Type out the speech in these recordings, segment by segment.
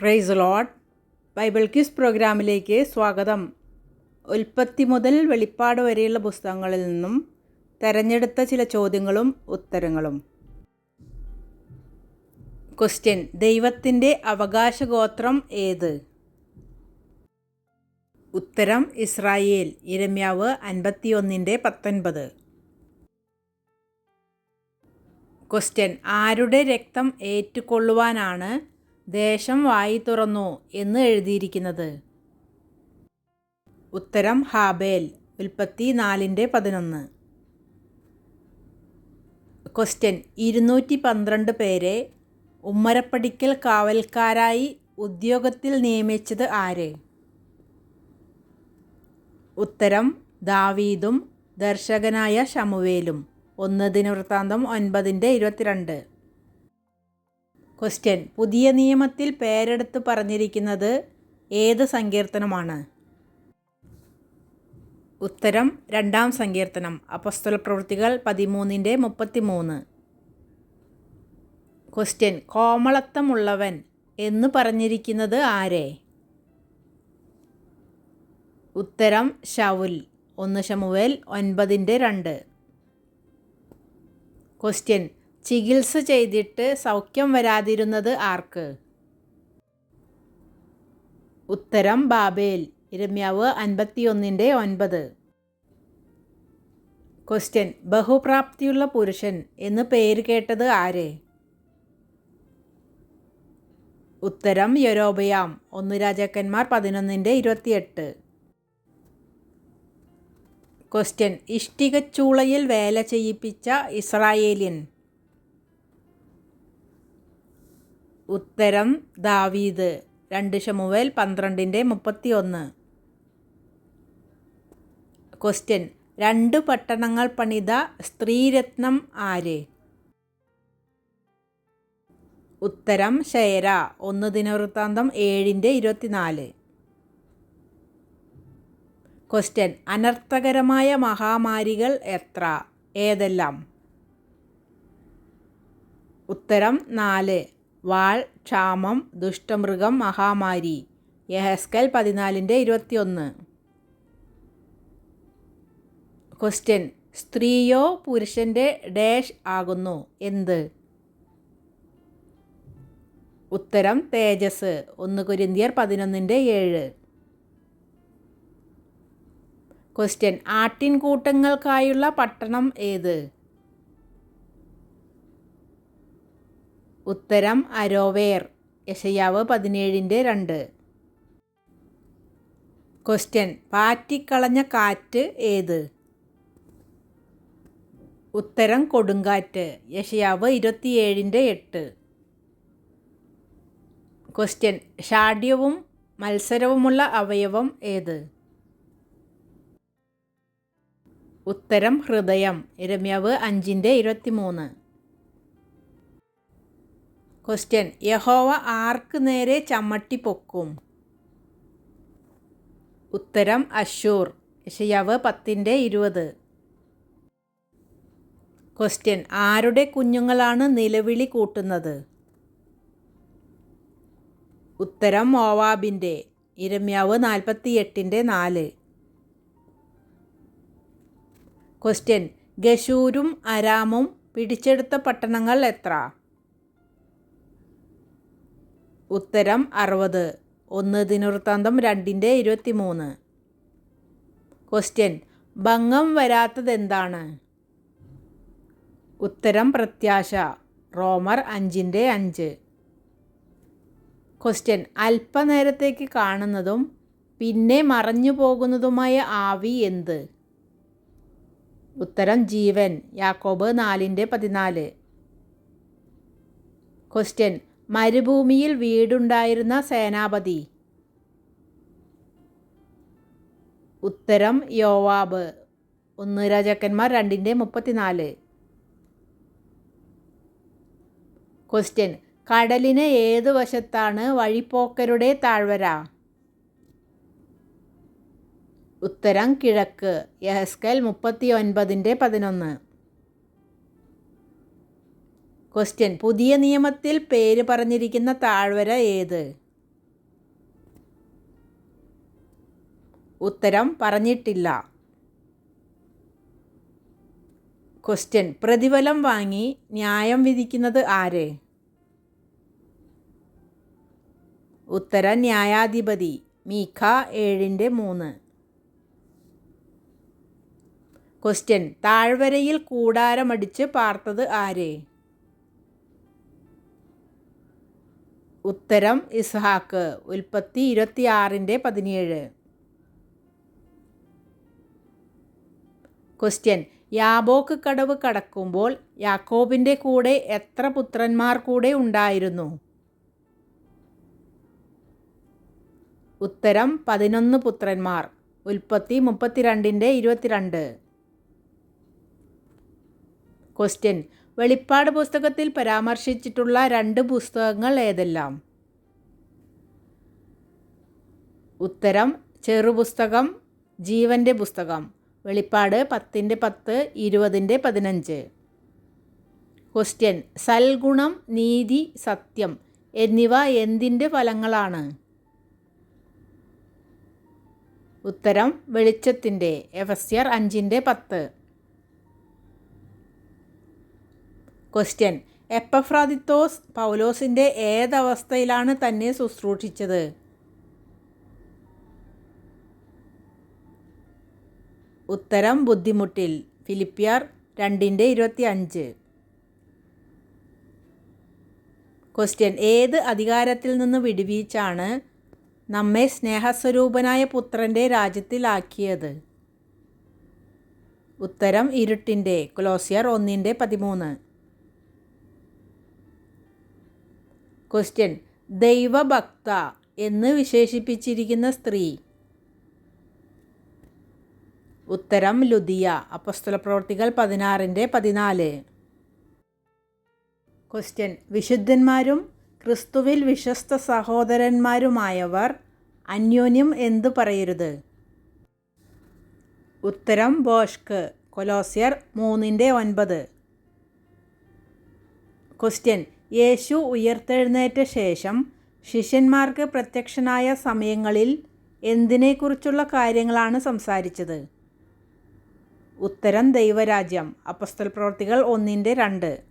Price load Bible quiz പ്രോഗ്രാമിലേക്ക് സ്വാഗതം. ഉൽപ്പത്തി മുതൽ വെളിപ്പാട് വരെയുള്ള പുസ്തകങ്ങളിൽ നിന്നും തെരഞ്ഞെടുത്ത ചില ചോദ്യങ്ങളും ഉത്തരങ്ങളും. ക്വസ്റ്റ്യൻ ദൈവത്തിന്റെ അവകാശ ഗോത്രം ഏത്? ഉത്തരം. ഇസ്രായേൽ. ഇരമ്യാവ് അൻപത്തിയൊന്നിന്റെ പത്തൊൻപത്. ക്വസ്റ്റ്യൻ ആരുടെ രക്തം ഏറ്റുകൊള്ളുവാനാണ് ദേശം വായി തുറന്നു എന്ന് എഴുതിയിരിക്കുന്നത്. ഉത്തരം ഹാബേൽ ഉൽപ്പത്തി നാലിന്റെ പതിനൊന്ന്. ക്വസ്റ്റ്യൻ ഇരുന്നൂറ്റി പന്ത്രണ്ട് പേരെ ഉമ്മരപ്പടിക്കൽ കാവൽക്കാരായി ഉദ്യോഗത്തിൽ നിയമിച്ചത് ആര്? ഉത്തരം ദാവീദും ദർശകനായ ഷമുവേലും ഒന്ന് ദിനവൃത്താന്തം ഒൻപതിന്റെ ഇരുപത്തിരണ്ട്. ക്വസ്റ്റ്യൻ പുതിയ നിയമത്തിൽ പേരെടുത്ത് പറഞ്ഞിരിക്കുന്നത് ഏത് സങ്കീർത്തനമാണ്? ഉത്തരം രണ്ടാം സങ്കീർത്തനം. അപസ്തല പ്രവൃത്തികൾ പതിമൂന്നിന്റെ മുപ്പത്തിമൂന്ന്. ക്വസ്റ്റ്യൻ കോമളത്വമുള്ളവൻ എന്ന് പറഞ്ഞിരിക്കുന്നത് ആരെ? ഉത്തരം ഷവുൽ ഒന്ന് ഷമുവേൽ ഒൻപതിന്റെ രണ്ട്. ക്വസ്റ്റ്യൻ ചികിത്സ ചെയ്തിട്ട് സൗഖ്യം വരാതിരുന്നത് ആർക്ക്? ഉത്തരം ബാബേൽ ഇരമ്യാവ് അൻപത്തിയൊന്നിന്റെ ഒൻപത്. ക്വസ്റ്റ്യൻ ബഹുപ്രാപ്തിയുള്ള പുരുഷൻ എന്ന് പേര് കേട്ടത് ആര്? ഉത്തരം യൊരോബയാം ഒന്ന് രാജാക്കന്മാർ പതിനൊന്നിന്റെ ഇരുപത്തിയെട്ട്. ക്വസ്റ്റ്യൻ ഇഷ്ടികച്ചൂളയിൽ വേല ചെയ്യിപ്പിച്ച ഇസ്രായേലിയൻ. ഉത്തരം ദാവീദ്. രണ്ട് ഷമുവേൽ പന്ത്രണ്ടിന്റെ മുപ്പത്തി ഒന്ന് ക്വസ്റ്റ്യൻ രണ്ട് പട്ടണങ്ങൾ പണിത സ്ത്രീരത്നം ആര്? ഉത്തരം ഷേര. ഒന്ന് ദിനവൃത്താന്തം ഏഴിന്റെ ഇരുപത്തിനാല്. ക്വസ്റ്റ്യൻ അനർത്ഥകരമായ മഹാമാരികൾ എത്ര? ഏതെല്ലാം? ഉത്തരം നാല്. വാൾ ക്ഷാമം ദുഷ്ടമൃഗം മഹാമാരി. യഹസ്കൽ പതിനാലിന്റെ ഇരുപത്തിയൊന്ന്. ക്വസ്റ്റ്യൻ സ്ത്രീയോ പുരുഷന്റെ ഡാഷ് ആകുന്നു. എന്ത്? ഉത്തരം തേജസ്. ഒന്ന് കുരിന്തിയർ പതിനൊന്നിന്റെ ഏഴ്. ക്വസ്റ്റ്യൻ ആട്ടിൻകൂട്ടങ്ങൾക്കായുള്ള പട്ടണം ഏത്? ഉത്തരം അരോവേർ യശയാവ് പതിനേഴിന്റെ രണ്ട്. ക്വസ്റ്റ്യൻ പാറ്റിക്കളഞ്ഞ കാറ്റ് ഏത്? ഉത്തരം കൊടുങ്കാറ്റ് യശയാവ് ഇരുപത്തിയേഴിന്റെ എട്ട്. ക്വസ്റ്റ്യൻ ഷാഢ്യവും മത്സരവുമുള്ള അവയവം ഏത്? ഉത്തരം ഹൃദയം ഇരമ്യാവ് അഞ്ചിന്റെ ഇരുപത്തിമൂന്ന്. ക്വസ്റ്റ്യൻ യഹോവ ആർക്ക് നേരെ ചമ്മട്ടി പൊക്കും ഉത്തരം അശൂർ യശയാവ് പത്തിന്റെ ഇരുപത്. ക്വസ്റ്റ്യൻ ആരുടെ കുഞ്ഞുങ്ങളാണ് നിലവിളി കൂട്ടുന്നത്? ഉത്തരം മോവാബിന്റെ ഇരമ്യാവ് നാൽപ്പത്തി എട്ടിന്റെ നാല്. ക്വസ്റ്റ്യൻ ഗഷൂരും അരാമും പിടിച്ചെടുത്ത പട്ടണങ്ങൾ എത്ര? ഉത്തരം അറുപത്. ഒന്ന് ദിനവൃത്താന്തം രണ്ടിന്റെ ഇരുപത്തി മൂന്ന് ക്വസ്റ്റ്യൻ ഭംഗം വരാത്തതെന്താണ്? ഉത്തരം പ്രത്യാശ. റോമർ അഞ്ചിന്റെ അഞ്ച്. ക്വസ്റ്റ്യൻ അല്പനേരത്തേക്ക് കാണുന്നതും പിന്നെ മറഞ്ഞു പോകുന്നതുമായ ആവി എന്ത്? ഉത്തരം ജീവൻ. യാക്കോബ് നാലിന്റെ പതിനാല്. ക്വസ്റ്റ്യൻ മരുഭൂമിയിൽ വീടുണ്ടായിരുന്ന സേനാപതി. ഉത്തരം യോവാബ്. ഒന്ന് രാജാക്കന്മാർ രണ്ടിന്റെ മുപ്പത്തിനാല്. ക്വസ്റ്റ്യൻ കടലിന് ഏത് വശത്താണ് വഴിപ്പോക്കരുടെ താഴ്വര? ഉത്തരം കിഴക്ക്. യഹസ്കൽ മുപ്പത്തി ഒൻപതിന്റെ പതിനൊന്ന്. ക്വസ്റ്റ്യൻ പുതിയ നിയമത്തിൽ പേര് പറഞ്ഞിരിക്കുന്ന താഴ്വര ഏത്? ഉത്തരം പറഞ്ഞിട്ടില്ല. ക്വസ്റ്റ്യൻ പ്രതിഫലം വാങ്ങി ന്യായം വിധിക്കുന്നത് ആര്? ഉത്തരം ന്യായാധിപതി മീഖ ഏഴിന്റെ മൂന്ന്. ക്വസ്റ്റ്യൻ താഴ്വരയിൽ കൂടാരമടിച്ച് പാർത്തത് ആര്? ഉത്തരം ഇസ്ഹാക്ക് ഉൽപ്പത്തി ഇരുപത്തിയാറിന്റെ പതിനേഴ്. ക്വസ്റ്റ്യൻ യാബോക്ക് കടവ് കടക്കുമ്പോൾ യാക്കോബിന്റെ കൂടെ എത്ര പുത്രന്മാർ കൂടെ ഉണ്ടായിരുന്നു? ഉത്തരം പതിനൊന്ന് പുത്രന്മാർ. ഉൽപ്പത്തി മുപ്പത്തിരണ്ടിന്റെ ഇരുപത്തിരണ്ട്. ക്വസ്റ്റ്യൻ വെളിപ്പാട് പുസ്തകത്തിൽ പരാമർശിച്ചിട്ടുള്ള രണ്ട് പുസ്തകങ്ങൾ ഏതെല്ലാം? ഉത്തരം ചെറുപുസ്തകം ജീവന്റെ പുസ്തകം. വെളിപ്പാട് പത്തിന്റെ പത്ത് ഇരുപതിന്റെ പതിനഞ്ച്. ക്വസ്റ്റ്യൻ സൽഗുണം നീതി സത്യം എന്നിവ എന്തിന്റെ ഫലങ്ങളാണ്? ഉത്തരം വെളിച്ചത്തിന്റെ എഫസ്യർ അഞ്ചിന്റെ പത്ത്. ക്വസ്റ്റ്യൻ എപ്പഫ്രാദിത്തോസ് പൗലോസിന്റെ ഏതവസ്ഥയിലാണ് തന്നെ ശുശ്രൂഷിച്ചത്? ഉത്തരം ബുദ്ധിമുട്ടിൽ. ഫിലിപ്പിയർ രണ്ടിന്റെ ഇരുപത്തി അഞ്ച് ക്വസ്റ്റ്യൻ ഏത് അധികാരത്തിൽ നിന്ന് വിടുവീച്ചാണ് നമ്മെ സ്നേഹസ്വരൂപനായ പുത്രന്റെ രാജ്യത്തിലാക്കിയത്? ഉത്തരം ഇരുട്ടിന്റെ ക്ലോസിയർ ഒന്നിന്റെ പതിമൂന്ന്. ക്വസ്റ്റ്യൻ ദൈവഭക്ത എന്ന് വിശേഷിപ്പിച്ചിരിക്കുന്ന സ്ത്രീ. ഉത്തരം ലുദിയ. അപ്പസ്തല പ്രവർത്തികൾ പതിനാറിന്റെ പതിനാല്. ക്വസ്റ്റ്യൻ വിശുദ്ധന്മാരും ക്രിസ്തുവിൽ വിശ്വസ്ത സഹോദരന്മാരുമായവർ അന്യോന്യം എന്തു പറയരുത്? ഉത്തരം ബോഷ്ക്. കൊലോസിയർ മൂന്നിന്റെ ഒൻപത്. ക്വസ്റ്റ്യൻ യേശു ഉയർത്തെഴുന്നേറ്റ ശേഷം ശിഷ്യന്മാർക്ക് പ്രത്യക്ഷനായ സമയങ്ങളിൽ എന്തിനെക്കുറിച്ചുള്ള കാര്യങ്ങളാണ് സംസാരിച്ചത്? ഉത്തരം ദൈവരാജ്യം. അപ്പസ്തൽ പ്രവർത്തികൾ ഒന്നിന്റെ രണ്ട്.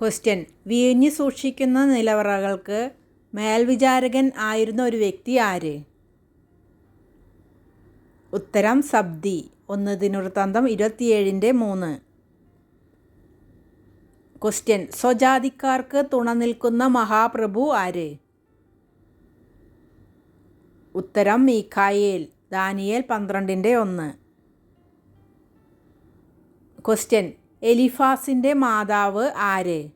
ക്വസ്റ്റ്യൻ. വീഞ്ഞ് സൂക്ഷിക്കുന്ന നിലവറകൾക്ക് മേൽവിചാരകൻ ആയിരുന്ന ഒരു വ്യക്തി ആര്? ഉത്തരം സബ്ദി. ഒന്ന് ദിനവൃത്താന്തം ഇരുപത്തിയേഴിന്റെ മൂന്ന്. ക്വസ്റ്റ്യൻ സ്വജാതിക്കാർക്ക് തുണ നിൽക്കുന്ന മഹാപ്രഭു ആര്? ഉത്തരം മീഖായേൽ ദാനിയേൽ പന്ത്രണ്ടിന്റെ ഒന്ന്. ക്വസ്റ്റ്യൻ എലിഫാസിന്റെ മാതാവ് ആര്?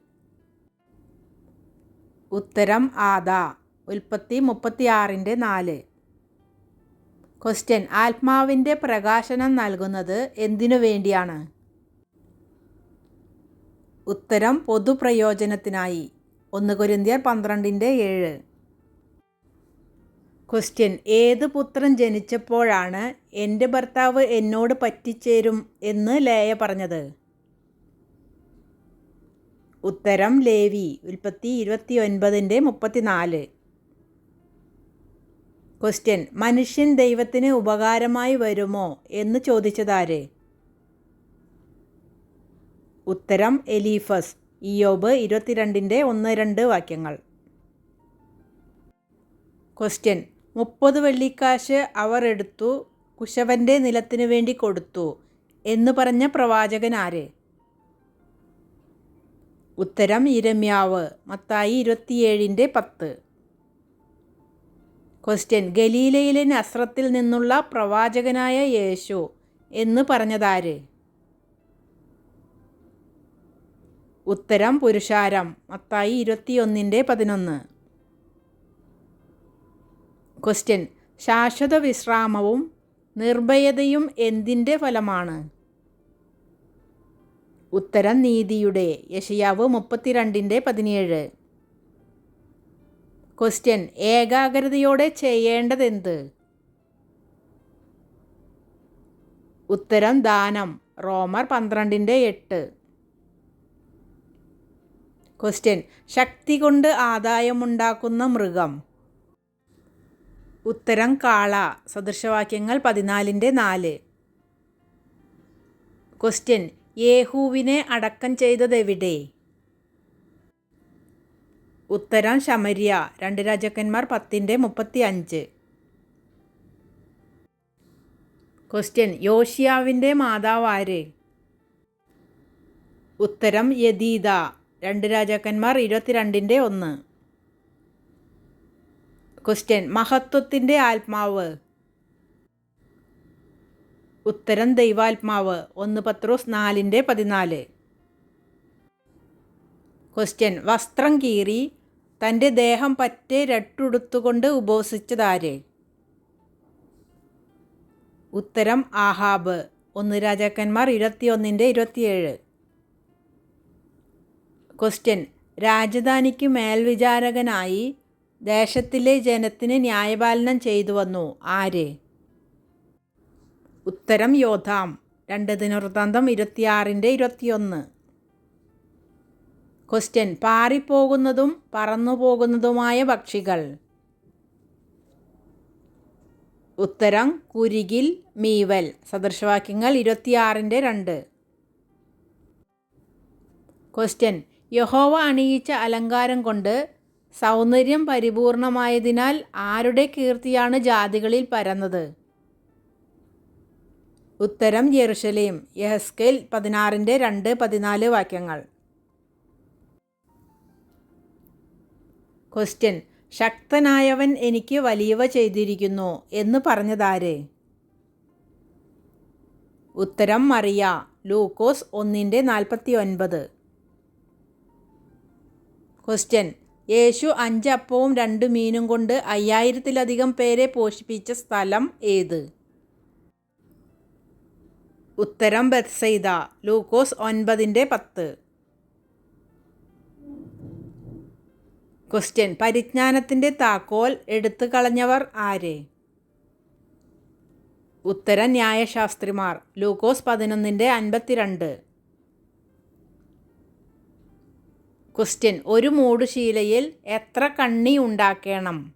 ഉത്തരം ആദ ഉൽപ്പത്തി മുപ്പത്തിയാറിന്റെ നാല്. ക്വസ്റ്റ്യൻ ആത്മാവിന്റെ പ്രകാശനം നൽകുന്നത് എന്തിനു വേണ്ടിയാണ്? ഉത്തരം പൊതുപ്രയോജനത്തിനായി. ഒന്ന് കുരിന്തിയർ പന്ത്രണ്ടിന്റെ ഏഴ്. ക്വസ്റ്റ്യൻ ഏത് പുത്രൻ ജനിച്ചപ്പോഴാണ് എന്റെ ഭർത്താവ് എന്നോട് പറ്റിച്ചേരും എന്ന് ലേയ പറഞ്ഞത്? ഉത്തരം ലേവി ഉൽപ്പത്തി ഇരുപത്തി ഒൻപതിന്റെ മുപ്പത്തിനാല്. ക്വസ്റ്റ്യൻ മനുഷ്യൻ ദൈവത്തിന് ഉപകാരമായി വരുമോ എന്ന് ചോദിച്ചതാര്? ഉത്തരം എലീഫസ്. ഇയോബ് ഇരുപത്തിരണ്ടിന്റെ ഒന്ന് രണ്ട് വാക്യങ്ങൾ. ക്വസ്റ്റ്യൻ. മുപ്പത് വെള്ളിക്കാശ് അവർ എടുത്തു കുശവന്റെ നിലത്തിനു വേണ്ടി കൊടുത്തു എന്ന് പറഞ്ഞ പ്രവാചകൻ ആര്? ഉത്തരം ഇരമ്യാവ്. മത്തായി ഇരുപത്തിയേഴിന്റെ പത്ത്. ക്വസ്റ്റ്യൻ. ഗലീലയിലെ നസ്രത്തിൽ നിന്നുള്ള പ്രവാചകനായ യേശു എന്ന് പറഞ്ഞതാര്? ഉത്തരം പുരുഷാരം. മത്തായി ഇരുപത്തിയൊന്നിന്റെ പതിനൊന്ന്. ക്വസ്റ്റ്യൻ ശാശ്വത വിശ്രാമവും നിർഭയതയും എന്തിന്റെ ഫലമാണ്? ഉത്തരം നീതിയുടെ. യശയാവ് മുപ്പത്തിരണ്ടിന്റെ പതിനേഴ്. ക്വസ്റ്റ്യൻ ഏകാഗ്രതയോടെ ചെയ്യേണ്ടതെന്ത്? ഉത്തരം ദാനം. റോമർ പന്ത്രണ്ടിന്റെ എട്ട്. ക്വസ്റ്റ്യൻ ശക്തി കൊണ്ട് ആദായമുണ്ടാക്കുന്ന മൃഗം. ഉത്തരം കാള. സദൃശവാക്യങ്ങൾ പതിനാലിന്റെ നാല്. ക്വസ്റ്റ്യൻ യേഹൂവിനെ അടക്കം ചെയ്തതെവിടെ? ഉത്തരം ശമരിയ. രണ്ട് രാജാക്കന്മാർ പത്തിന്റെ മുപ്പത്തി അഞ്ച് ക്വസ്റ്റ്യൻ യോഷിയാവിന്റെ മാതാവ് ആര്? ഉത്തരം യദീദ. രണ്ട് രാജാക്കന്മാർ ഇരുപത്തിരണ്ടിന്റെ ഒന്ന്. ക്വസ്റ്റ്യൻ മഹത്വത്തിന്റെ ആത്മാവ്. ഉത്തരം ദൈവാത്മാവ്. ഒന്ന് പത്രോസ് നാലിന്റെ പതിനാല്. ക്വസ്റ്റ്യൻ വസ്ത്രം കീറി തന്റെ ദേഹം പറ്റെ രട്ടുടുത്തുകൊണ്ട് ഉപവസിച്ചതാര്? ഉത്തരം ആഹാബ്. ഒന്ന് രാജാക്കന്മാർ ഇരുപത്തിയൊന്നിന്റെ ഇരുപത്തിയേഴ്. ക്വസ്റ്റ്യൻ. രാജധാനിക്ക് മേൽവിചാരകനായി ദേശത്തിലെ ജനത്തിന് ന്യായപാലനം ചെയ്തു വന്നു. ആര്? ഉത്തരം യോധാം രണ്ട് ദിനവൃത്താന്തം ഇരുപത്തിയാറിന്റെ ഇരുപത്തിയൊന്ന്. ക്വസ്റ്റ്യൻ. പാറിപ്പോകുന്നതും പറന്നു പോകുന്നതുമായ പക്ഷികൾ. ഉത്തരം. കുരികിൽ മീവൽ. സദൃശവാക്യങ്ങൾ ഇരുപത്തിയാറിന്റെ രണ്ട്. ക്വസ്റ്റ്യൻ. യഹോവ അണിയിച്ച അലങ്കാരം കൊണ്ട് സൗന്ദര്യം പരിപൂർണമായതിനാൽ ആരുടെ കീർത്തിയാണ് ജാതികളിൽ പരന്നത്? ഉത്തരം ജെറുഷലേം യഹസ്കേൽ പതിനാറിന്റെ രണ്ട് പതിനാല് വാക്യങ്ങൾ. ക്വസ്റ്റ്യൻ. ശക്തനായവൻ എനിക്ക് വലിയവ ചെയ്തിരിക്കുന്നു എന്ന് പറഞ്ഞതാര്? ഉത്തരം മറിയ. ലൂക്കോസ് ഒന്നിന്റെ നാൽപ്പത്തി ഒൻപത് ക്വസ്റ്റ്യൻ. യേശു അഞ്ച് അപ്പവും രണ്ട് മീനും കൊണ്ട് അയ്യായിരത്തിലധികം പേരെ പോഷിപ്പിച്ച സ്ഥലം ഏത്? ഉത്തരം ബത്സൈദ. ലൂക്കോസ് ഒൻപതിന്റെ പത്ത്. ക്വസ്റ്റ്യൻ. പരിജ്ഞാനത്തിന്റെ താക്കോൽ എടുത്തു കളഞ്ഞവർ ആരെ? ഉത്തരം ന്യായശാസ്ത്രിമാർ. ലൂക്കോസ് പതിനൊന്നിന്റെ അൻപത്തിരണ്ട്. ക്വസ്റ്റ്യൻ ഒരു മൂടുശീലയിൽ എത്ര കണ്ണി ഉണ്ടാക്കണം?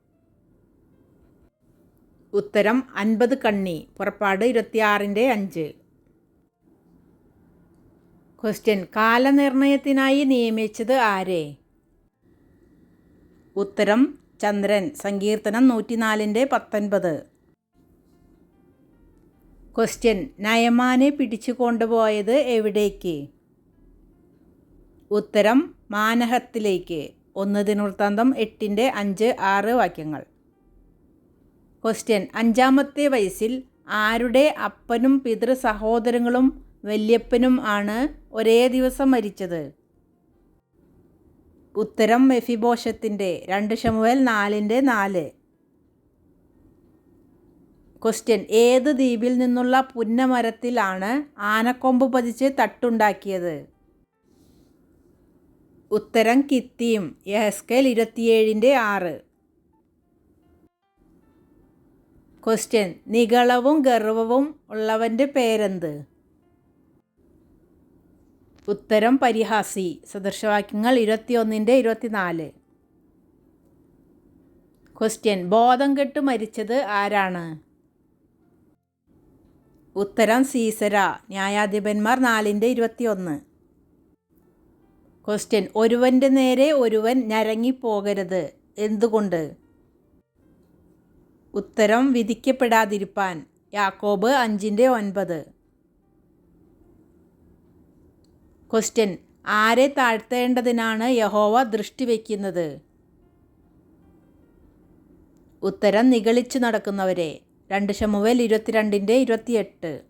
ഉത്തരം അൻപത് കണ്ണി. പുറപ്പാട് ഇരുപത്തിയാറിന്റെ അഞ്ച്. ക്വസ്റ്റ്യൻ കാലനിർണയത്തിനായി നിയമിച്ചത് ആരെ? ഉത്തരം ചന്ദ്രൻ. സങ്കീർത്തനം നൂറ്റിനാലിന്റെ പത്തൊൻപത്. ക്വസ്റ്റ്യൻ നയമാനെ പിടിച്ചു കൊണ്ടുപോയത് എവിടേക്ക്? ഉത്തരം മാനഹത്തിലേക്ക്. ഒന്ന് ദിനവൃത്താന്തം എട്ടിന്റെ അഞ്ച് ആറ് വാക്യങ്ങൾ. ക്വസ്റ്റ്യൻ അഞ്ചാമത്തെ വയസ്സിൽ ആരുടെ അപ്പനും പിതൃ സഹോദരങ്ങളും വല്യപ്പനും ആണ് ഒരേ ദിവസം മരിച്ചത്? ഉത്തരം മെഫിബോഷത്തിന്റെ രണ്ട് ഷമുവൽ നാലിന്റെ നാല്. ക്വസ്റ്റ്യൻ ഏത് ദ്വീപിൽ നിന്നുള്ള പുന്നമരത്തിലാണ് ആനക്കൊമ്പ് പതിച്ച് തട്ടുണ്ടാക്കിയത്? ഉത്തരം കിത്തിയും. യഹസ്കേൽ ഇരുപത്തിയേഴിന്റെ ആറ്. ക്വസ്റ്റ്യൻ നികളവും ഗർവവും ഉള്ളവന്റെ പേരെന്ത്? ഉത്തരം പരിഹാസി. സദൃശവാക്യങ്ങൾ ഇരുപത്തിയൊന്നിന്റെ ഇരുപത്തിനാല്. ക്വസ്റ്റ്യൻ ബോധം കെട്ട് മരിച്ചത് ആരാണ്? ഉത്തരം സീസര. ന്യായാധിപന്മാർ നാലിന്റെ ഇരുപത്തിയൊന്ന്. ക്വസ്റ്റ്യൻ ഒരുവന്റെ നേരെ ഒരുവൻ ഞരങ്ങിപ്പോകരുത്. എന്തുകൊണ്ട്? ഉത്തരം വിധിക്കപ്പെടാതിരിപ്പാൻ. യാക്കോബ് അഞ്ചിന്റെ ഒൻപത്. ക്വസ്റ്റ്യൻ ആരെ താഴ്ത്തേണ്ടതിനാണ് യഹോവ ദൃഷ്ടി വയ്ക്കുന്നത് ഉത്തരം. നിഗളിച്ചു നടക്കുന്നവരെ. രണ്ട് ഷമുവൽ ഇരുപത്തിരണ്ടിന്റെ ഇരുപത്തിയെട്ട്.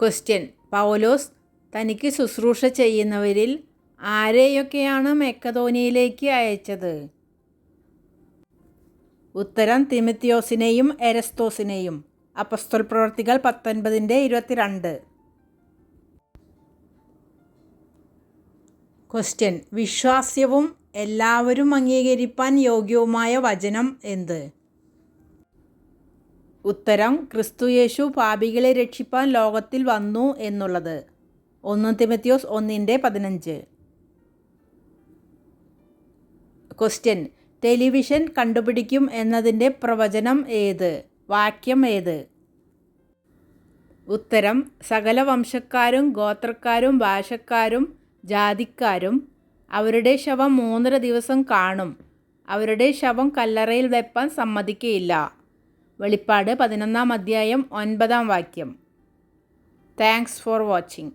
ക്വസ്റ്റ്യൻ പൗലോസ് തനിക്ക് ശുശ്രൂഷ ചെയ്യുന്നവരിൽ ആരെയൊക്കെയാണ് മെക്കതോനിയിലേക്ക് അയച്ചത്? ഉത്തരം തിമിത്യോസിനെയും എരസ്തോസിനെയും. അപ്പസ്തോൽ പ്രവർത്തികൾ പത്തൊൻപതിന്റെ ഇരുപത്തിരണ്ട്. ക്വസ്റ്റ്യൻ. വിശ്വാസ്യവും എല്ലാവരും അംഗീകരിപ്പാൻ യോഗ്യവുമായ വചനം എന്ത്? ഉത്തരം ക്രിസ്തുയേശു പാപികളെ രക്ഷിപ്പാൻ ലോകത്തിൽ വന്നു എന്നുള്ളത്. ഒന്ന് തിമത്യോസ് ഒന്നിന്റെ പതിനഞ്ച്. ക്വസ്റ്റ്യൻ ടെലിവിഷൻ കണ്ടുപിടിക്കും എന്നതിന്റെ പ്രവചനം ഏത്? വാക്യം ഏത്? ഉത്തരം. സകല വംശക്കാരും ഗോത്രക്കാരും ഭാഷക്കാരും ജാതിക്കാരും അവരുടെ ശവം മൂന്നര ദിവസം കാണും. അവരുടെ ശവം കല്ലറയിൽ വെപ്പാൻ സമ്മതിക്കയില്ല. വെളിപ്പാട് പതിനൊന്നാം അധ്യായം ഒൻപതാം വാക്യം. Thanks for watching